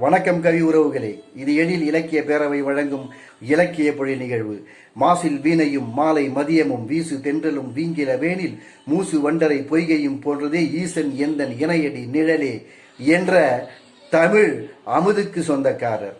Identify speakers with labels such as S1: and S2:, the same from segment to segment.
S1: வணக்கம் கவி உறவுகளே. இது எழில் இலக்கிய பேரவை வழங்கும் இலக்கிய பொழி நிகழ்வு. மாசில் வீணையும் மாலை மதியமும் வீசு தென்றலும் வீங்கில வேனில் மூசு வண்டரை பொய்கையும் போன்றதே ஈசன் எந்தன் இணையடி நிழலே என்ற தமிழ் அமுதுக்கு சொந்தக்காரர்.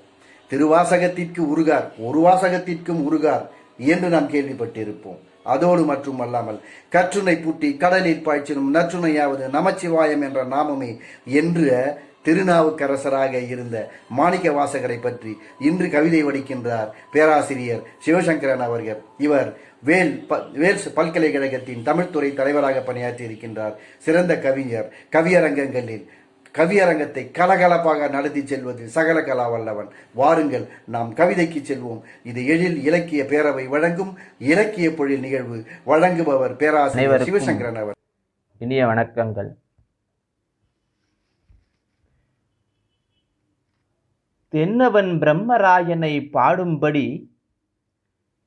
S1: திருவாசகத்திற்கு உருகார் ஒரு வாசகத்திற்கும் உருகார் என்று நாம் கேள்விப்பட்டிருப்போம். அதோடு மற்றும் அல்லாமல் கற்றுனை பூட்டி கடலில் பாய்ச்சினும் நற்றுணையாவது நமச்சிவாயம் என்ற நாமமே என்று திருநாவுக்கரசராக இருந்த மாணிக்க வாசகரை பற்றி இன்று கவிதை வடிக்கின்றார் பேராசிரியர் சிவசங்கரன் அவர்கள். இவர் வேல் ப வேல்ஸ் பல்கலைக்கழகத்தின் தமிழ்துறை தலைவராக பணியாற்றி இருக்கின்றார் சிறந்த கவிஞர் கவியரங்கங்களில் கவியரங்கத்தை கலகலப்பாக நடத்தி செல்வதில் சகல கலா வல்லவன். வாருங்கள் நாம் கவிதைக்கு செல்வோம். இது எழில் இலக்கிய பேரவை வழங்கும் இலக்கிய பொழில் நிகழ்வு. வழங்குபவர் பேராசிரியர் சிவசங்கரன் அவர்.
S2: இனிய வணக்கங்கள். தென்னவன் பிரம்மராயனை பாடும்படி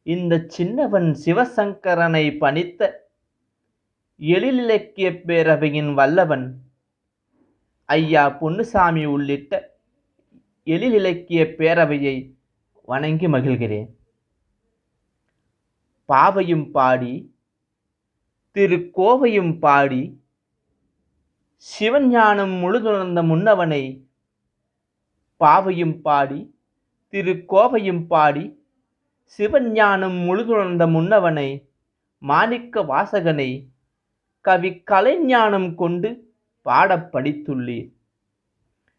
S2: இந்த சின்னவன் சிவசங்கரனை பணித்த எழிலிலக்கிய பேரவையின் வல்லவன் ஐயா பொன்னுசாமி உள்ளிட்ட எழிலிலக்கிய பேரவையை வணங்கி மகிழ்கிறேன். பாவையும் பாடி திருக்கோவையும் பாடி சிவஞானம் முழுதுணர்ந்த முன்னவனை பாவையும் பாடி திருக்கோவையும் பாடி சிவஞானம் முழுதுணர்ந்த முன்னவனை மாணிக்க வாசகனை கவி கலைஞானம் கொண்டு பாடப் படித்துள்ளீர்.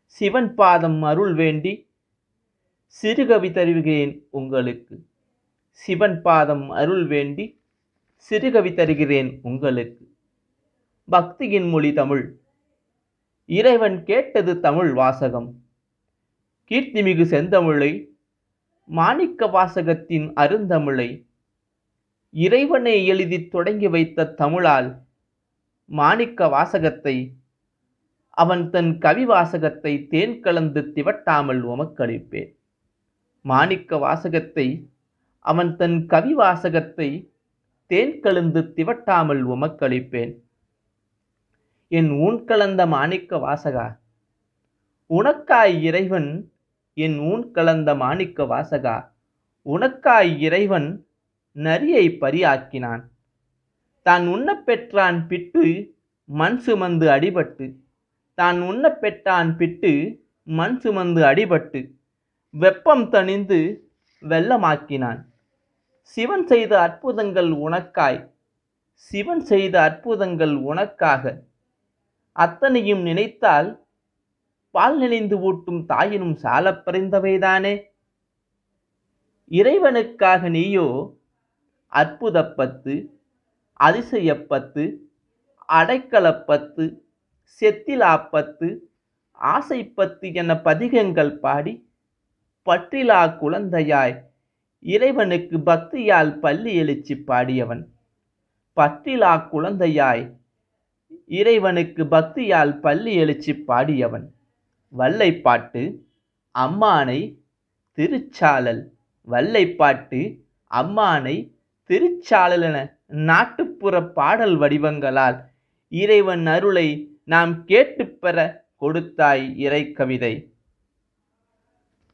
S2: சிவன் பாதம் அருள் வேண்டி சிறுகவி தருகிறேன் உங்களுக்கு. சிவன் பாதம் அருள் வேண்டி சிறுகவி தருகிறேன் உங்களுக்கு. பக்தியின் மொழி தமிழ். இறைவன் கேட்டது தமிழ் வாசகம். கீர்த்திமிகு செந்தமிழை மாணிக்க வாசகத்தின் அருந்தமிழை. இறைவனை எழுதி தொடங்கி வைத்த தமிழால் மாணிக்க வாசகத்தை அவன் தன் கவி வாசகத்தை தேன் கலந்து திவட்டாமல் உமக்களிப்பேன் மாணிக்க வாசகத்தை அவன் தன் கவி வாசகத்தை தேன் கலந்து திவட்டாமல் உமக்களிப்பேன் என் ஊன் கலந்த மாணிக்க வாசகா உனக்காய் இறைவன் என் ஊன் கலந்த மாணிக்க வாசகா உனக்காய் இறைவன் நரியை பரியாக்கினான். தான் உண்ணப் பெற்றான் பிட்டு மண் சுமந்து அடிபட்டு தான் உண்ணப் பெற்றான் பிட்டு மண் சுமந்து அடிபட்டு வெப்பம் தணிந்து வெள்ளமாக்கினான். சிவன் செய்த அற்புதங்கள் உனக்காய். சிவன் செய்த அற்புதங்கள் உனக்காக. அத்தனையும் நினைத்தால் பால் நினைந்து ஊட்டும் தாயினும் சாலப் பறிந்தவைதானே? இறைவனுக்காக நீயோ அற்புதப்பத்து அதிசயப்பத்து அடைக்கலப்பத்து செத்திலாப்பத்து ஆசைப்பத்து என பதிகங்கள் பாடி பற்றிலா குழந்தையாய் இறைவனுக்கு பக்தியால் பள்ளி எழுச்சி பாடியவன். பற்றிலா குழந்தையாய் இறைவனுக்கு பக்தியால் பள்ளி எழுச்சி பாடியவன். வல்லைப்பாட்டு அம்மானை திருச்சாளல் வல்லைப்பாட்டு அம்மானை திருச்சாளல் என நாட்டுப்புற பாடல் வடிவங்களால் இறைவன் அருளை நாம் கேட்டுப் பெற கொடுத்தாய் இறை கவிதை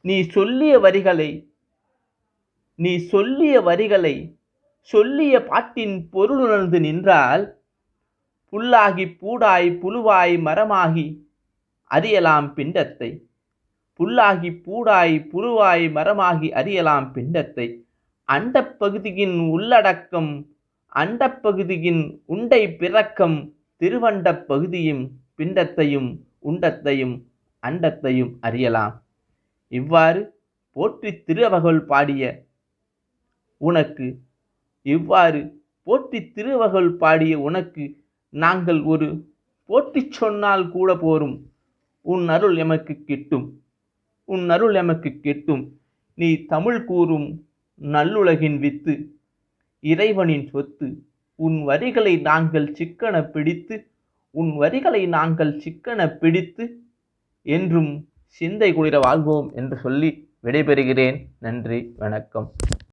S2: நீ சொல்லிய வரிகளை நீ சொல்லிய வரிகளை சொல்லிய பாட்டின் பொருளுணர்ந்து நின்றால் புல்லாகி பூடாய் புழுவாய் மரமாகி அறியலாம் பிண்டத்தை. புல்லாகி பூடாய் புழுவாய் மரமாகி அறியலாம் பிண்டத்தை. அண்டப் பகுதியின் உள்ளடக்கம் அண்டப்பகுதியின் உண்டை பிறக்கம் திருவண்டப் பகுதியும் பிண்டத்தையும் உண்டத்தையும் அண்டத்தையும் அறியலாம். இவ்வாறு போற்றி திருவகல் பாடிய உனக்கு இவ்வாறு போற்றி திருவகல் பாடிய உனக்கு நாங்கள் ஒரு போற்றி சொன்னால் கூட போரும். உன் அருள் எமக்கு கிட்டும். உன் அருள் எமக்கு கிட்டும். நீ தமிழ் கூறும் நல்லுலகின் வித்து இறைவனின் சொத்து உன் வரிகளை நாங்கள் சிக்கன பிடித்து உன் வரிகளை நாங்கள் சிக்கன பிடித்து என்றும் சிந்தை குளிர வாழ்வோம் என்று சொல்லி விடைபெறுகிறேன். நன்றி வணக்கம்.